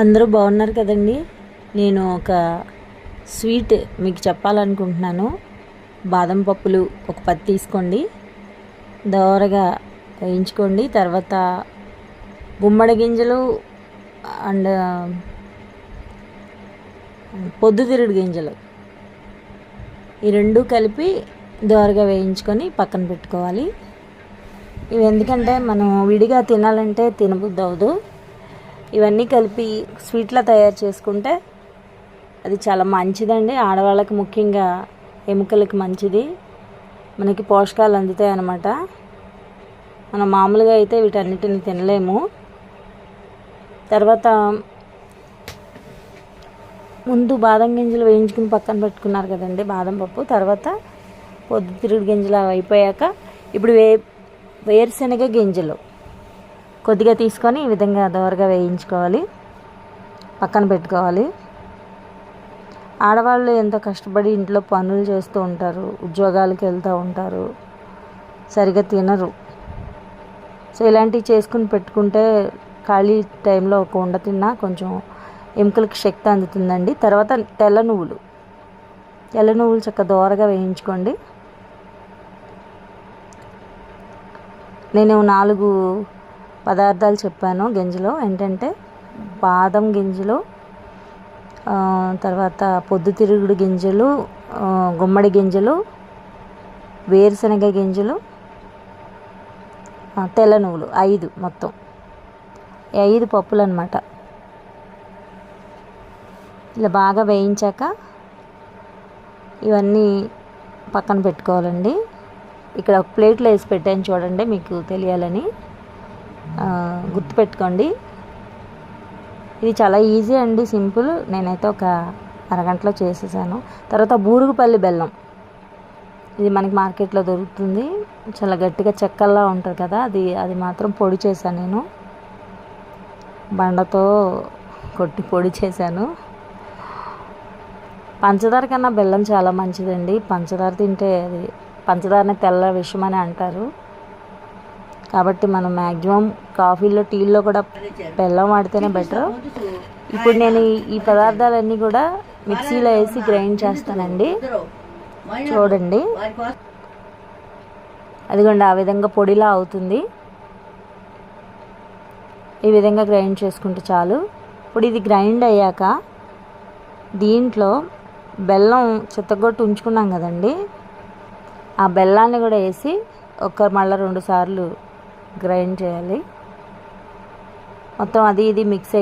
అందరూ బాగున్నారు కదండి. నేను ఒక స్వీట్ మీకు చెప్పాలనుకుంటున్నాను. బాదం పప్పులు ఒక పది తీసుకోండి. దోరగా వేయించుకోండి. తర్వాత గుమ్మడి గింజలు అండ్ పొద్దుతిరుడు గింజలు. ఈ రెండు కలిపి దోరగా వేయించుకొని పక్కన పెట్టుకోవాలి. ఇవి ఎందుకంటే మనం విడిగా తినాలంటే తినబుద్ధి అవ్వదు. ఇవన్నీ కలిపి స్వీట్లా తయారు చేసుకుంటే అది చాలా మంచిదండి. ఆడవాళ్ళకి ముఖ్యంగా ఎముకలకి మంచిది. మనకి పోషకాలు అందుతాయి అన్నమాట. మనం మామూలుగా అయితే వీటన్నిటిని తినలేము. తర్వాత ముందు బాదం గింజలు వేయించుకుని పక్కన పెట్టుకున్నారు కదండి బాదం పప్పు. తర్వాత పొద్దుతిరుగుడు గింజలు అవి అయిపోయాక ఇప్పుడు వే వేరుశనగ గింజలు. కొద్దిగా తీసుకొని ఈ విధంగా దోరగా వేయించుకోవాలి. పక్కన పెట్టుకోవాలి. ఆడవాళ్ళు ఎంతో కష్టపడి ఇంట్లో పనులు చేస్తూ ఉంటారు ఉద్యోగాలకు వెళ్తూ ఉంటారు సరిగా తినరు. సో ఇలాంటివి చేసుకుని పెట్టుకుంటే ఖాళీ టైంలో ఒక ఉండ తిన్నా కొంచెం ఎముకలకు శక్తి అందుతుందండి. తర్వాత తెల్ల నువ్వులు. తెల్ల నువ్వులు చక్క దోరగా వేయించుకోండి. నేను నాలుగు పదార్థాలు చెప్పాను గింజలో. ఏంటంటే బాదం గింజలు తర్వాత పొద్దుతిరుగుడు గింజలు గుమ్మడి గింజలు వేరుశనగ గింజలు తెల్ల నువ్వులు ఐదు మొత్తం. ఐదు పప్పులు అనమాట ఇలా బాగా వేయించాక ఇవన్నీ పక్కన పెట్టుకోవాలండి. ఇక్కడ ఒక ప్లేట్లో వేసి పెట్టాను చూడండి మీకు తెలియాలని. గుర్తుపెట్టుకోండి. ఇది చాలా ఈజీ అండి సింపుల్. నేనైతే ఒక అరగంటలో చేసేసాను. తర్వాత బూరుగుపల్లి బెల్లం. ఇది మనకి మార్కెట్లో దొరుకుతుంది. చాలా గట్టిగా చెక్కల్లా ఉంటుంది కదా అది అది మాత్రం పొడి చేశాను నేను. బండతో కొట్టి పొడి చేశాను. పంచదార కన్నా బెల్లం చాలా మంచిదండి. పంచదార తింటే అది పంచదారని తెల్ల విషయం అని అంటారు. కాబట్టి మనం మ్యాక్సిమం కాఫీలో టీల్లో కూడా బెల్లం వాడితేనే బెటర్ ఇప్పుడు నేను ఈ పదార్థాలన్నీ కూడా మిక్సీలో వేసి గ్రైండ్ చేస్తానండి. చూడండి. అదిగోండి ఆ విధంగా పొడిలా అవుతుంది. ఈ విధంగా గ్రైండ్ చేసుకుంటే చాలు. ఇప్పుడు ఇది గ్రైండ్ అయ్యాక దీంట్లో బెల్లం చిత్తగొట్టు ఉంచుకున్నాం కదండి. ఆ బెల్లాన్ని కూడా వేసి ఒక మళ్ళీ రెండు సార్లు గ్రైండ్ చేయాలి. మొత్తం అది ఇది మిక్స్